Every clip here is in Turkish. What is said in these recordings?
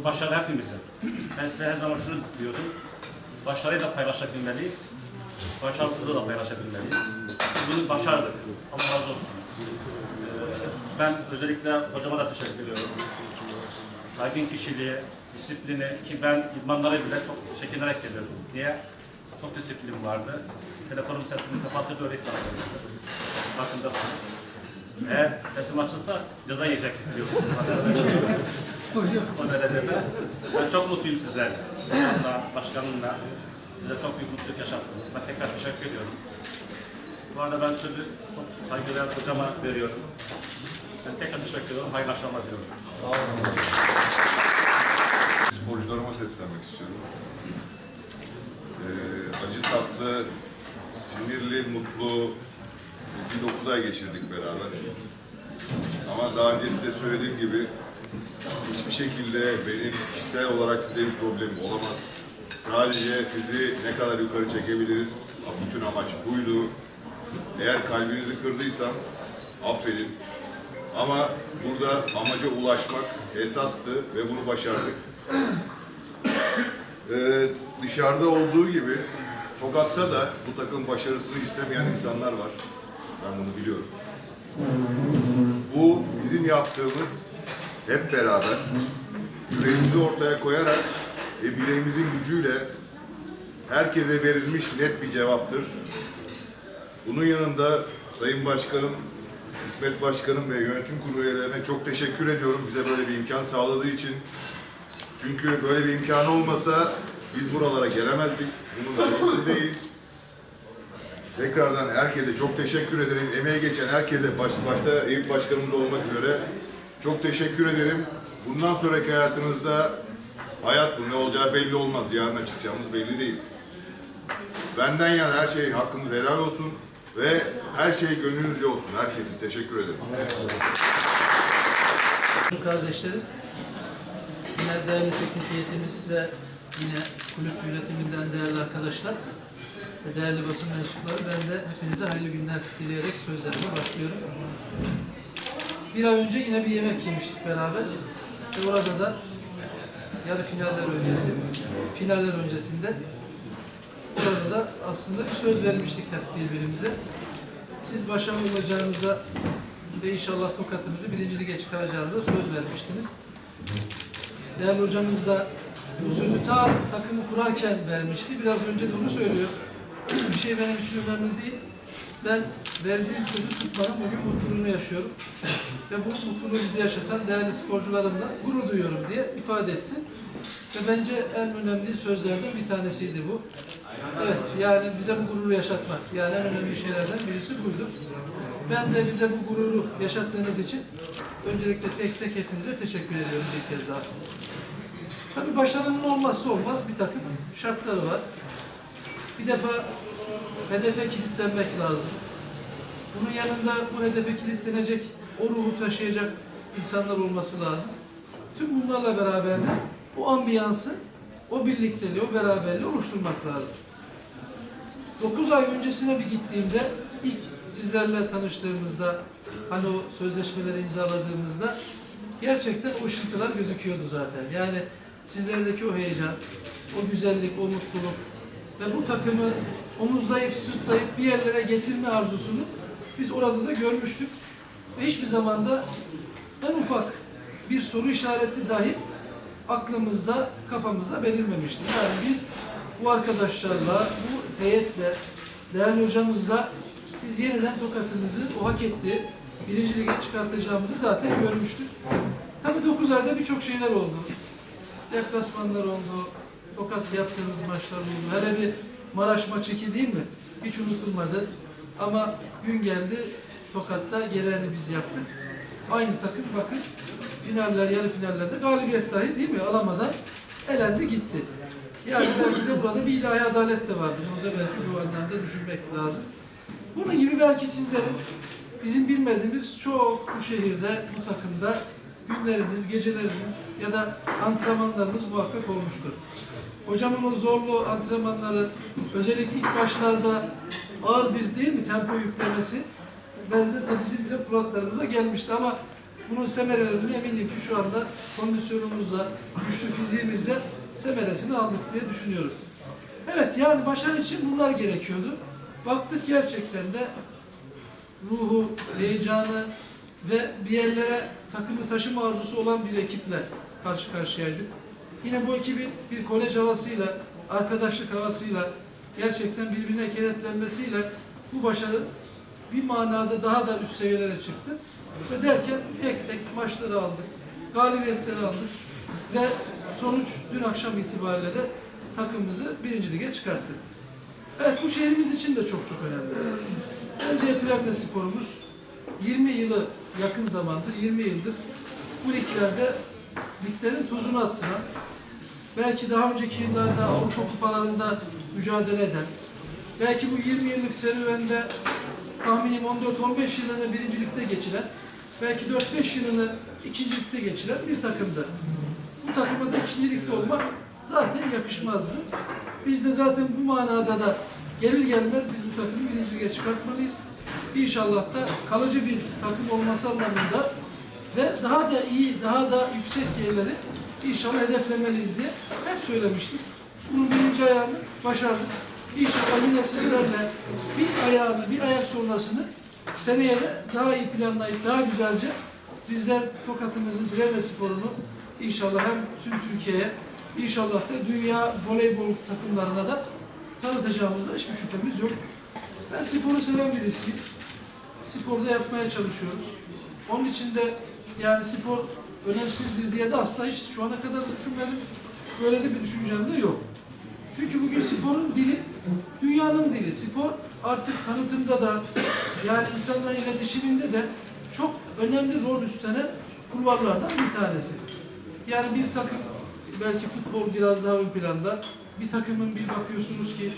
Bu başarı hepimizin. Ben size her zaman şunu diyordum. Başarıyı da paylaşabilmeliyiz. Başarısızlığı da paylaşabilmeliyiz. Bunu başardık. Allah razı olsun. Ee, ben özellikle hocama da teşekkür ediyorum. Saygın kişiliği, disiplini ki ben idmanlara bile çok çekinerek geliyordum. Niye? Çok disiplinim vardı. Telefonum sesini kapatıp öğretmen arkadaşlar. Farkındasınız. Eğer sesim açılsa ceza yiyecektik biliyorsunuz. o derecede. Ben çok mutluyum sizlerle. Hocamla, başkanımla. Bize çok büyük mutluluk yaşattınız. Ben tekrar teşekkür ediyorum. Bu arada ben sözü çok saygıdeğer hocama veriyorum. Ben tekrar teşekkür ediyorum. Hayırlı akşamlar diliyorum. Sporcularıma seslenmek istiyorum. Ee, acı tatlı, sinirli, mutlu 9 ay geçirdik beraber. Ama daha önce size söylediğim gibi hiçbir şekilde benim kişisel olarak size bir problemim olamaz. Sadece sizi ne kadar yukarı çekebiliriz, bütün amaç buydu. Eğer kalbinizi kırdıysam affedin. Ama burada amaca ulaşmak esastı ve bunu başardık. Ee, dışarıda olduğu gibi Tokat'ta da bu takım başarısını istemeyen insanlar var. Ben bunu biliyorum. Bu bizim yaptığımız hep beraber yüreğimizi ortaya koyarak ve bileğimizin gücüyle herkese verilmiş net bir cevaptır. Bunun yanında Sayın Başkanım, İsmet Başkanım ve yönetim kurulu üyelerine çok teşekkür ediyorum bize böyle bir imkan sağladığı için. Çünkü böyle bir imkan olmasa biz buralara gelemezdik. Bunun bilincindeyiz. Tekrardan herkese çok teşekkür ederim. Emeği geçen herkese, baş, başta Eyüp Başkanımız olmak üzere çok teşekkür ederim. Bundan sonraki hayatınızda hayat bu ne olacağı belli olmaz. Yarına çıkacağımız belli değil. Benden yana her şey hakkınız helal olsun ve her şey gönlünüzce olsun. Herkesin teşekkür ederim. Kardeşlerim, yine değerli teknik ve yine kulüp yönetiminden değerli arkadaşlar ve değerli basın mensupları ben de hepinize hayırlı günler dileyerek sözlerime başlıyorum. Bir ay önce yine bir yemek yemiştik beraber ve orada da yarı finaller öncesi, finaller öncesinde orada da aslında bir söz vermiştik hep birbirimize. Siz başarılı olacağınıza ve inşallah tokatımızı birinci lige çıkaracağınıza söz vermiştiniz. Değerli hocamız da bu sözü ta takımı kurarken vermişti. Biraz önce de onu söylüyor. Hiçbir şey benim için önemli değil. Ben verdiğim sözü tutmanın bugün mutluluğunu yaşıyorum. Ve bu mutluluğu bize yaşatan değerli sporcularımla gurur duyuyorum diye ifade etti. Ve bence en önemli sözlerden bir tanesiydi bu. Evet, yani bize bu gururu yaşatmak, yani en önemli şeylerden birisi buydu. Ben de bize bu gururu yaşattığınız için öncelikle tek tek hepinize teşekkür ediyorum bir kez daha. Tabii başarının olmazsa olmaz bir takım şartları var. Bir defa hedefe kilitlenmek lazım. Bunun yanında bu hedefe kilitlenecek, o ruhu taşıyacak insanlar olması lazım. Tüm bunlarla beraber de bu ambiyansı, o birlikteliği, o beraberliği oluşturmak lazım. 9 ay öncesine bir gittiğimde ilk sizlerle tanıştığımızda hani o sözleşmeleri imzaladığımızda gerçekten o ışıltılar gözüküyordu zaten. Yani sizlerdeki o heyecan, o güzellik, o mutluluk ve bu takımı omuzlayıp sırtlayıp bir yerlere getirme arzusunu biz orada da görmüştük. Ve hiçbir zamanda en ufak bir soru işareti dahi aklımızda, kafamızda belirmemişti. Yani biz bu arkadaşlarla, bu heyetle, değerli hocamızla biz yeniden tokatımızı o hak ettiği birinci lige çıkartacağımızı zaten görmüştük. Tabii 9 ayda birçok şeyler oldu. Deplasmanlar oldu, tokat yaptığımız maçlar oldu. Hele bir Maraş maçı ki değil mi? Hiç unutulmadı. Ama gün geldi, Tokat'ta gereğini biz yaptık. Aynı takım bakın finaller, yarı finallerde galibiyet dahi değil mi alamadan elendi gitti. Yani belki de burada bir ilahi adalet de vardı. Bunu da belki bu anlamda düşünmek lazım. Bunun gibi belki sizlerin bizim bilmediğimiz çok bu şehirde, bu takımda günleriniz, geceleriniz ya da antrenmanlarınız muhakkak olmuştur. Hocamın o zorlu antrenmanları özellikle ilk başlarda ağır bir değil mi tempo yüklemesi bende de bizim bile kulaklarımıza gelmişti ama bunun semerelerini eminim ki şu anda kondisyonumuzla, güçlü fiziğimizle semeresini aldık diye düşünüyorum. Evet yani başarı için bunlar gerekiyordu. Baktık gerçekten de ruhu, heyecanı ve bir yerlere takımı taşıma arzusu olan bir ekiple karşı karşıyaydık. Yine bu ekibin bir kolej havasıyla, arkadaşlık havasıyla, gerçekten birbirine kenetlenmesiyle bu başarı bir manada daha da üst seviyelere çıktı. Ve derken tek tek maçları aldık, galibiyetleri aldık ve sonuç dün akşam itibariyle de takımımızı birinci lige çıkarttık. Evet bu şehrimiz için de çok çok önemli. Belediye Plevne sporumuz 20 yılı yakın zamandır, 20 yıldır bu liglerde liglerin tozunu attıran, belki daha önceki yıllarda Avrupa kupalarında mücadele eden, belki bu 20 yıllık serüvende tahminim 14-15 yılını birincilikte geçiren, belki 4-5 yılını ikincilikte geçiren bir takımdı. Bu takıma da ikincilikte olmak zaten yakışmazdı. Biz de zaten bu manada da gelir gelmez biz bu takımı birinci lige çıkartmalıyız. İnşallah da kalıcı bir takım olması anlamında ve daha da iyi, daha da yüksek yerleri inşallah hedeflemeliyiz diye hep söylemiştik. Bunun birinci ayağını başardık. İnşallah yine sizlerle bir ayağını, bir ayak sonrasını seneye daha iyi planlayıp daha güzelce bizler Tokat'ımızın Plevne sporunu inşallah hem tüm Türkiye'ye inşallah da dünya voleybol takımlarına da tanıtacağımızda hiçbir şüphemiz yok. Ben sporu seven birisiyim. Sporda yapmaya çalışıyoruz. Onun için de yani spor önemsizdir diye de asla hiç şu ana kadar düşünmedim. Böyle de bir düşüncem de yok. Çünkü bugün sporun dili dünyanın dili. Spor artık tanıtımda da yani insanların iletişiminde de çok önemli rol üstlenen kulvarlardan bir tanesi. Yani bir takım belki futbol biraz daha ön planda. Bir takımın bir bakıyorsunuz ki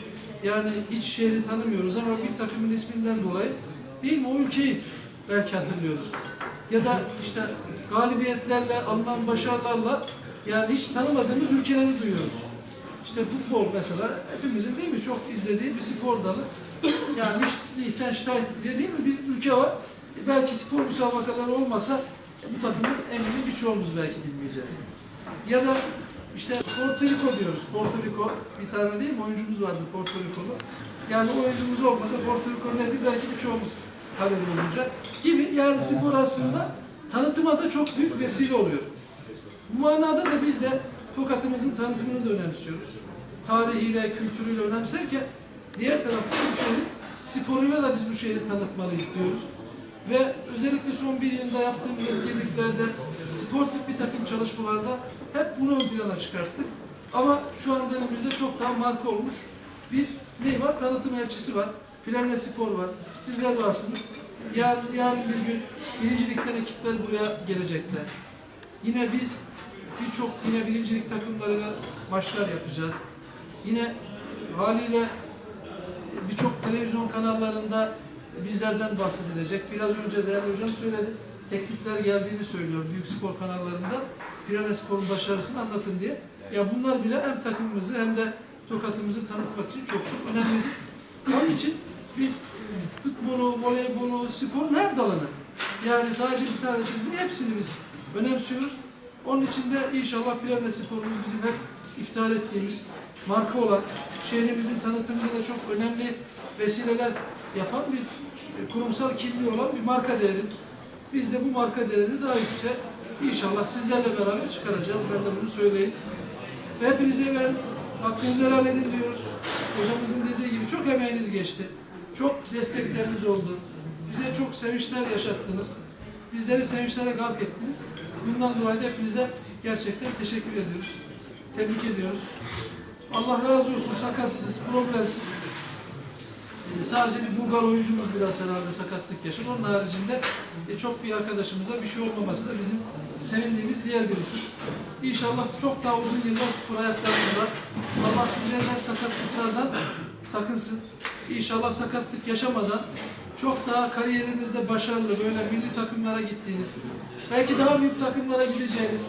yani hiç şehri tanımıyoruz ama bir takımın isminden dolayı değil mi o ülkeyi belki hatırlıyoruz. Ya da işte galibiyetlerle, alınan başarılarla yani hiç tanımadığımız ülkeleri duyuyoruz. İşte futbol mesela hepimizin değil mi çok izlediği bir spor dalı. Yani Liechtenstein diye değil mi bir ülke var. E Belki spor müsabakaları olmasa bu takımı eminim birçoğumuz belki bilmeyeceğiz. Ya da işte Porto Rico diyoruz. Porto Rico bir tane değil mi oyuncumuz vardı Porto Rico'lu. Yani oyuncumuz olmasa Porto Rico nedir belki birçoğumuz haberi olacak gibi. Yani spor aslında tanıtıma da çok büyük vesile oluyor. Bu manada da biz de Tokat'ımızın tanıtımını da önemsiyoruz. Tarihiyle, kültürüyle önemserken diğer tarafta bu şehrin sporuyla da biz bu şehri tanıtmalıyız diyoruz. Ve özellikle son bir yılda yaptığımız etkinliklerde, sportif bir takım çalışmalarda hep bunu ön plana çıkarttık. Ama şu anda elimizde çok daha marka olmuş bir ne var? Tanıtım elçisi var. Plevne Spor var. Sizler varsınız. Yarın, yarın bir gün birincilikten ekipler buraya gelecekler. Yine biz birçok yine birincilik takımlarıyla maçlar yapacağız. Yine haliyle birçok televizyon kanallarında bizlerden bahsedilecek. Biraz önce değerli hocam söyledi. Teklifler geldiğini söylüyor büyük spor kanallarında. Pirane Spor'un başarısını anlatın diye. Ya bunlar bile hem takımımızı hem de Tokat'ımızı tanıtmak için çok çok önemlidir. Onun için biz futbolu, voleybolu, sporun her dalını yani sadece bir tanesini değil hepsini biz önemsiyoruz. Onun için de inşallah Plevne sporumuz bizim hep iftihar ettiğimiz marka olan, şehrimizin tanıtımında da çok önemli vesileler yapan bir e, kurumsal kimliği olan bir marka değeri. Biz de bu marka değerini daha yüksek inşallah sizlerle beraber çıkaracağız. Ben de bunu söyleyeyim. Ve hepinize ben hakkınızı helal edin diyoruz. Hocamızın dediği gibi çok emeğiniz geçti. Çok destekleriniz oldu. Bize çok sevinçler yaşattınız. Bizleri sevinçlere gark ettiniz. Bundan dolayı da hepinize gerçekten teşekkür ediyoruz. Tebrik ediyoruz. Allah razı olsun sakatsız, problemsiz. Sadece bir Bulgar oyuncumuz biraz herhalde sakatlık yaşadı. Onun haricinde e, çok bir arkadaşımıza bir şey olmaması da bizim sevindiğimiz diğer bir husus. İnşallah çok daha uzun yıllar spor hayatlarımız var. Allah sizlerin hep sakatlıklardan sakınsın. İnşallah sakatlık yaşamadan çok daha kariyerinizde başarılı böyle milli takımlara gittiğiniz, belki daha büyük takımlara gideceğiniz,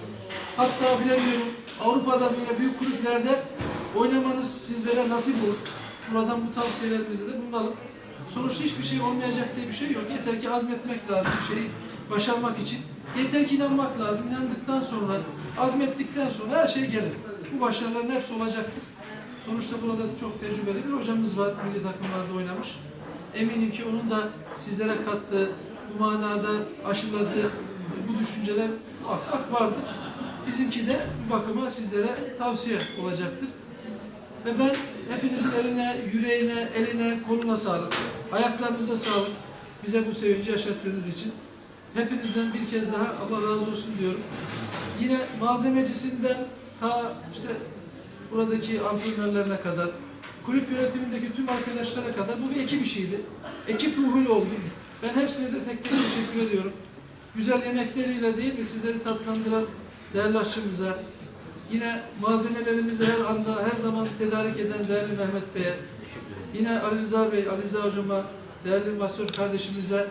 hatta bilemiyorum Avrupa'da böyle büyük kulüplerde oynamanız sizlere nasip olur. Buradan bu tavsiyelerimizi de bulunalım. Sonuçta hiçbir şey olmayacak diye bir şey yok. Yeter ki azmetmek lazım, şeyi başarmak için yeter ki inanmak lazım. İnandıktan sonra, azmettikten sonra her şey gelir. Bu başarıların hepsi olacaktır. Sonuçta burada çok tecrübeli bir hocamız var. Milli takımlarda oynamış. Eminim ki onun da sizlere kattığı, bu manada aşıladığı bu düşünceler muhakkak vardır. Bizimki de bu bakıma sizlere tavsiye olacaktır. Ve ben hepinizin eline, yüreğine, eline, koluna sağlık. Ayaklarınıza sağlık. Bize bu sevinci yaşattığınız için. Hepinizden bir kez daha Allah razı olsun diyorum. Yine malzemecisinden ta işte buradaki antrenörlerine kadar, kulüp yönetimindeki tüm arkadaşlara kadar bu bir ekip işiydi. Ekip ruhuyla oldu. Ben hepsine de tek tek teşekkür ediyorum. Güzel yemekleriyle değil mi sizleri tatlandıran değerli aşçımıza, yine malzemelerimizi her anda, her zaman tedarik eden değerli Mehmet Bey'e, yine Ali Rıza Bey, Ali Rıza Hocama, değerli masör kardeşimize,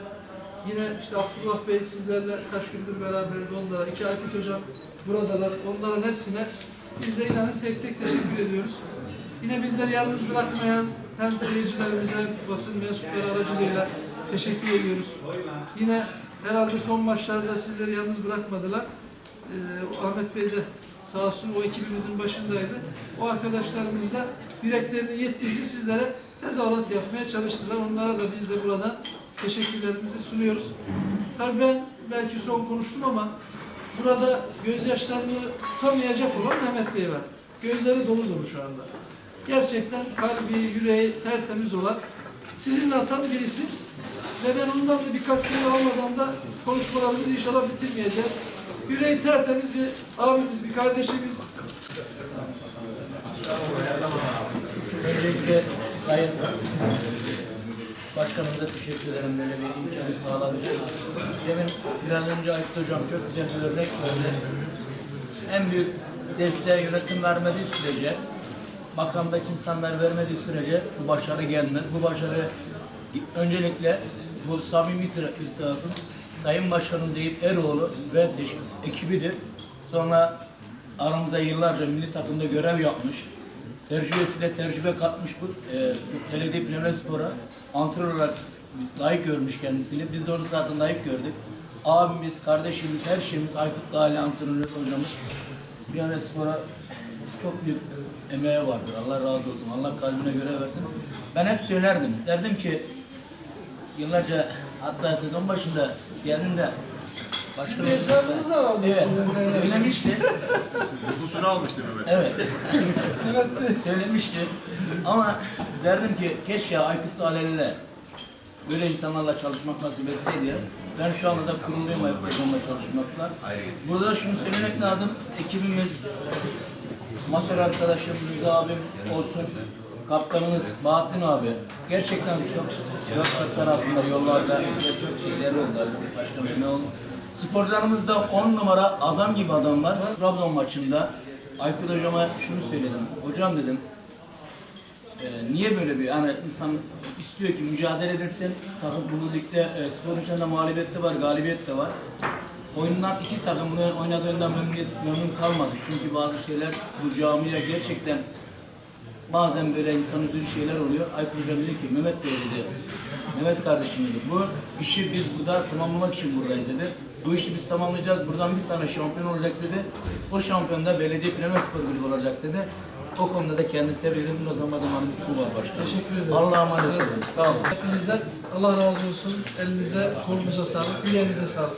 yine işte Abdullah Bey sizlerle kaç gündür beraberdi onlara, iki Aykut Hocam buradalar, onların hepsine biz de inanın tek tek teşekkür ediyoruz. Yine bizleri yalnız bırakmayan hem seyircilerimize basın mensupları aracılığıyla teşekkür ediyoruz. Yine herhalde son maçlarda sizleri yalnız bırakmadılar. Ee, Ahmet Bey de sağ olsun o ekibimizin başındaydı. O arkadaşlarımız da yüreklerini yettiğince sizlere tezahürat yapmaya çalıştılar. Onlara da biz de burada teşekkürlerimizi sunuyoruz. Tabii ben belki son konuştum ama burada gözyaşlarını tutamayacak olan Mehmet Bey var. Gözleri dolu dolu şu anda. Gerçekten kalbi, yüreği tertemiz olan sizinle atan birisi. Ve ben ondan da birkaç cümle almadan da konuşmalarımızı inşallah bitirmeyeceğiz. Yüreği tertemiz bir abimiz, bir kardeşimiz. Öncelikle Sayın Başkanımıza teşekkür ederim böyle bir imkanı sağladığı için. Demin biraz önce Aykut Hocam çok güzel bir örnek verdi. En büyük desteğe yönetim vermediği sürece, makamdaki insanlar vermediği sürece bu başarı gelmez. Bu başarı öncelikle bu samimi irtibatın Sayın Başkanımız Eyüp Eroğlu ve ekibidir. Sonra aramıza yıllarca milli takımda görev yapmış. Tecrübesiyle tecrübe katmış bu, e, belediye Spor'a antrenör olarak layık görmüş kendisini. Biz de onu zaten layık gördük. Abimiz, kardeşimiz, her şeyimiz Aykut Dağlı antrenör hocamız. Plevne Spor'a çok büyük emeği vardır. Allah razı olsun. Allah kalbine göre versin. Ben hep söylerdim. Derdim ki yıllarca hatta sezon başında geldiğinde Sizin bir hesabınız da vardı. Evet. Söylemişti. Nüfusunu almıştı Mehmet. Evet. Söylemişti. Ama derdim ki keşke Aykut Aleli'yle böyle insanlarla çalışmak nasip etseydi. Ben şu anda da kurumdayım Aykut Hocam'la çalışmakla. Burada da şunu söylemek lazım. Ekibimiz, masör arkadaşım Rıza abim olsun, kaptanımız Bahattin abi. Gerçekten çok şartlar altında yollarda çok şeyler oldu. Başka ne oldu? Sporcularımız da 10 numara adam gibi adamlar. Trabzon maçında Aykut hocama şunu söyledim. Hocam dedim e, niye böyle bir yani insan istiyor ki mücadele edilsin. Takım bunu ligde e, spor içinde mağlubiyet de var, galibiyet de var. Oyundan iki takım bunu oynadığından memnun, memnun kalmadı. Çünkü bazı şeyler bu camiye gerçekten bazen böyle insan üzücü şeyler oluyor. Aykut Hocam dedi ki Mehmet Bey dedi, Mehmet kardeşim dedi, bu işi biz burada tamamlamak için buradayız dedi. Bu işi biz tamamlayacağız, buradan bir tane şampiyon olacak dedi. O şampiyon da Belediye Plana Spor Kulübü olacak dedi. O konuda da kendini tebrik ederim. Bu da bu var başkanım. Teşekkür ederiz. Allah'a emanet olun. Sağ olun. Hepinizden Allah razı olsun. Elinize, kolunuza sağlık, yüreğinize sağlık.